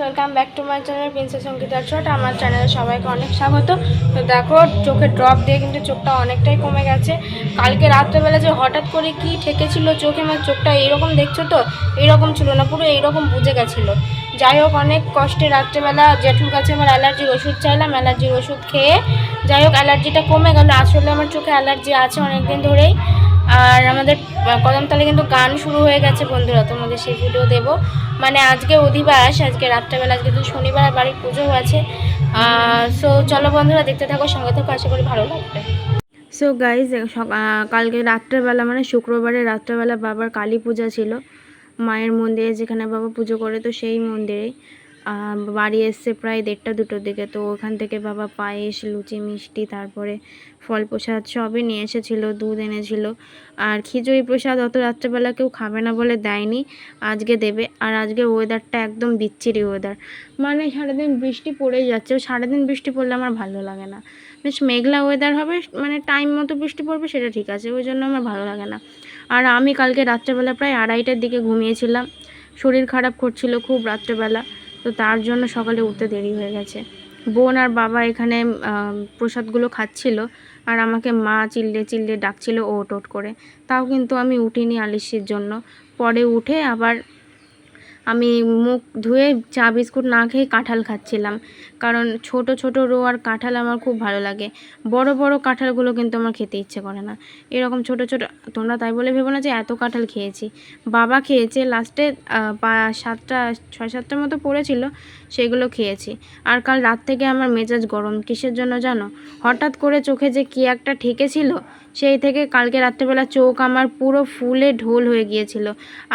Welcome back to my channel princess Ankita ছোট আমার চ্যানেলে সবাইকে অনেক স্বাগত। তো দেখো চোখের ড্রপ দিয়ে কিন্তু চোখটা অনেকটাই কমে গেছে। কালকে রাত্রেবেলা যে হঠাৎ করে কি ঠেকেছিল চোখে আমার চোখটা এইরকম দেখছ তো? এইরকম ছিল না, পুরো এইরকম বুঝে গেছিল। যাই হোক, অনেক কষ্টে রাত্রেবেলা জেঠুর কাছে আমার অ্যালার্জির ওষুধ চাইলাম অ্যালার্জির ওষুধ খেয়ে যাই হোক অ্যালার্জিটা কমে গেল। আসলে আমার চোখে অ্যালার্জি আছে অনেক দিন ধরেই। আর আমাদের কদমতলে কিন্তু গান শুরু হয়ে গেছে বন্ধুরা তোমাদের সেই ভিডিও দেবো। মানে আজকে অধিবাস আজকে রাত্রেবেলা আজকে তো শনিবার বাড়ির পুজো আছে সো চলো বন্ধুরা দেখতে থাকো সঙ্গে থাকো আশা করি ভালো লাগবে। সো গাইজ কালকে রাত্রেবেলা মানে শুক্রবারে রাত্রেবেলা বাবার কালী পূজা ছিল মায়ের মন্দিরে যেখানে বাবা পুজো করে তো সেই মন্দিরে আহ, বাড়ি এসছে প্রায় দেড়টা, দুটোর দিকে। তো ওখান থেকে বাবা পায়েস, লুচি, মিষ্টি, তারপরে ফল প্রসাদ সবই নিয়ে এসেছিল, দুধ এনেছিল। আর খিচুড়ি প্রসাদ অত রাত্রেবেলা কেউ খাবে না বলে দেয়নি, আজকে দেবে। আর আজকে ওয়েদারটা একদম বিচ্ছিরি ওয়েদার মানে সারাদিন বৃষ্টি পড়েই যাচ্ছে। সারাদিন বৃষ্টি পড়লে আমার ভালো লাগে না। বেশ মেঘলা ওয়েদার হবে মানে টাইম মতো বৃষ্টি পড়বে, সেটা ঠিক আছে। ওই জন্য আমার ভালো লাগে না। আর আমি কালকে রাত্রেবেলা প্রায় আড়াইটার দিকে ঘুমিয়েছিলাম। শরীর খারাপ করছিল খুব রাত্রেবেলা। তো তার জন্য সকালে উঠতে দেরি হয়ে গেছে। বোন আর বাবা এখানে প্রসাদগুলো খাচ্ছিল আর আমাকে মা চিল্লে চিল্লে ডাকছিল ওট ওট করে। তাও কিন্তু আমি উঠিনি আলিশির জন্য। পরে উঠে আবার আমি মুখ ধুয়ে চা বিস্কুট না খেয়ে কাঁঠাল খাচ্ছিলাম। কারণ ছোট ছোট রো আর কাঁঠাল আমার খুব ভালো লাগে। বড় বড় কাঁঠালগুলো কিন্তু আমার খেতে ইচ্ছে করে না। এরকম ছোট ছোট, তোমরা তাই বলে ভেবো না যে এত কাঁঠাল খেয়েছি। বাবা খেয়েছে লাস্টে সাতটা, ছয়, সাতটার মতো পড়েছিল, সেগুলো খেয়েছি। আর কাল রাত থেকে আমার মেজাজ গরম। কিসের জন্য জানো? হঠাৎ করে চোখে যে কী একটা ঠেকেছিল, সেই থেকে কালকে রাত্রেবেলা চোখ আমার পুরো ফুলে ঢোল হয়ে গিয়েছিল।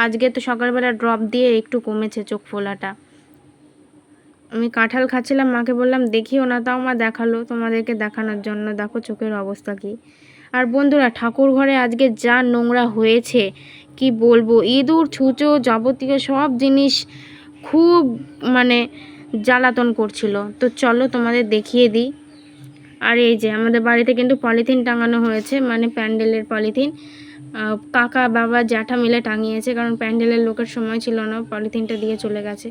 আজকে তো সকালবেলা ড্রপ দিয়ে একটু কমেছে চোখ ফোলাটা। আমি কাঁঠাল খাচ্ছিলাম, মাকে বললাম, দেখিও না তাও মা দেখাল তোমাদেরকে দেখানোর জন্য। দেখো চোখের অবস্থা কি। আর বন্ধুরা, ঠাকুর ঘরে আজকে যা নোংরা হয়েছে, কি বলব? ইঁদুর, ছুঁচো যাবতীয় সব জিনিস খুব মানে জ্বালাতন করছিল। তো চলো তোমাদের দেখিয়ে দিই। আর এই যে, আমাদের বাড়িতে কিন্তু পলিথিন টাঙানো হয়েছে মানে প্যান্ডেলের পলিথিন। কাকা, বাবা জ্যাঠা মিলে টাঙিয়েছে, কারণ প্যান্ডেলের লোকের সময় ছিল না, পলিথিনটা দিয়ে চলে গেছে।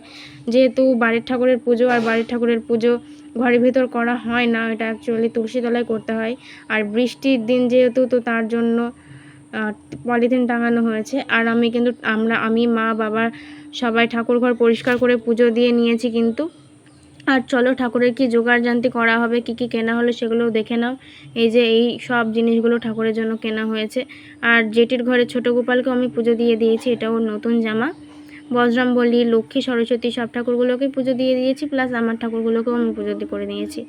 যেহেতু বাড়ির ঠাকুরের পুজো আর বাড়ির ঠাকুরের পুজো ঘরের ভিতর করা হয় না, এটা অ্যাকচুয়ালি তুলসীতলায় করতে হয়। আর বৃষ্টির দিন যেহেতু, তো তার জন্য পলিথিন টাঙানো হয়েছে। আর আমি কিন্তু, আমরা, আমি, মা, বাবা, সবাই ঠাকুর ঘর পরিষ্কার করে পুজো দিয়ে নিয়েছি কিন্তু। আর চলো ঠাকুরের কি জোগাড় জানতে করা হবে, কি কি কেনা হলো সেগুলোও দেখে নাও। এই যে এই সব জিনিসগুলো ঠাকুরের জন্য কেনা হয়েছে। আর জেটির ঘরে ছোট গোপালকেও আমি পুজো দিয়ে দিয়েছি এটা ওর নতুন জামা। বজরং বলি, লক্ষ্মী, সরস্বতী সব ঠাকুরগুলোকেই পুজো দিয়ে দিয়েছি, প্লাস আমার ঠাকুরগুলোকেও আমি পুজো করে দিয়েছি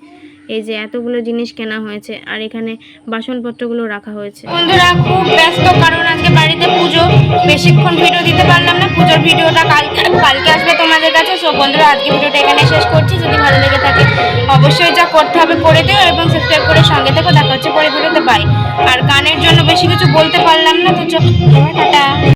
এই যে এতগুলো জিনিস কেনা হয়েছে, আর এখানে বাসনপত্রগুলো রাখা হয়েছে। বন্ধুরা, খুব ব্যস্ত, কারণ আজকে বাড়িতে পুজো। বেশিক্ষণ ভিডিও দিতে পারলাম না, পুজোর ভিডিওটা কালকে কালকে আসবে তোমাদের কাছে। সব বন্ধুরা, আজকে ভিডিওটা এখানে শেষ করছি। যদি ভালো লেগে থাকে, অবশ্যই যা করতে হবে, করে দিও এবং সাবস্ক্রাইব করে সঙ্গে থেকো। দেখা হচ্ছে পরে ভিডিওতে। পাই আর গানের জন্য বেশি কিছু বলতে পারলাম না, তো চ- টাটা।